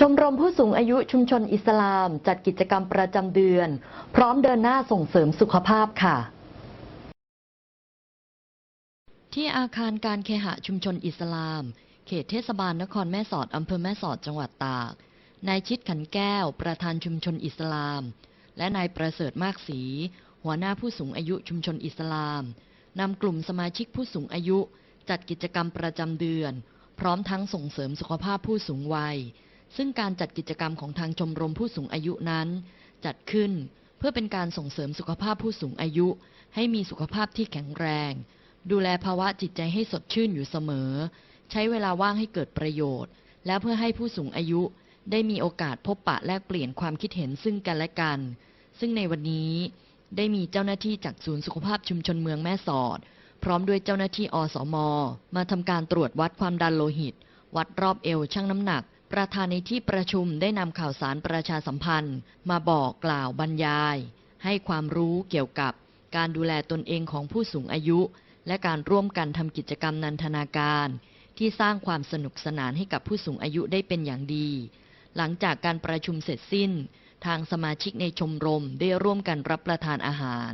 ชมรมผู้สูงอายุชุมชนอิสลาม จัดกิจกรรมประจำเดือน พร้อมเดินหน้าส่งเสริมสุขภาพค่ะ ที่อาคารการเคหะชุมชนอิสลาม เขตเทศบาลนครแม่สอดอำเภอแม่สอดจังหวัดตากนายชิดขันแก้ว ประธานชุมชนอิสลาม และนายประเสริฐมากศรีหัวหน้าผู้สูงอายุชุมชนอิสลามนำกลุ่มสมาชิกผู้สูงอายุ จัดกิจกรรมประจำเดือน พร้อมทั้งส่งเสริมสุขภาพผู้สูงวัย ซึ่งการจัดกิจกรรมของทางชมรมผู้สูงอายุนั้น จัดขึ้นเพื่อเป็นการส่งเสริมสุขภาพผู้สูงอายุ ให้มีสุขภาพที่แข็งแรง ดูแลภาวะจิตใจให้สดชื่นอยู่เสมอ ใช้เวลาว่างให้เกิดประโยชน์ และเพื่อให้ผู้สูงอายุได้มีโอกาสพบปะแลกเปลี่ยนความคิดเห็นซึ่งกันและกัน ซึ่งในวันนี้ได้มีเจ้าหน้าที่จากศูนย์สุขภาพชุมชนเมืองแม่สอด พร้อมด้วยเจ้าหน้าที่อสม มาทำการตรวจวัดความดันโลหิต วัดรอบเอวชั่งน้ำหนัก ประธานในที่ประชุมได้นำข่าวสารประชาสัมพันธ์ มาบอกกล่าวบรรยาย ให้ความรู้เกี่ยวกับการดูแลตนเองของผู้สูงอายุ และการร่วมกันทำกิจกรรมนันทนาการ ที่สร้างความสนุกสนานให้กับผู้สูงอายุได้เป็นอย่างดี หลังจากการประชุมเสร็จสิ้น ทางสมาชิกในชมรมได้ร่วมกันรับประทานอาหาร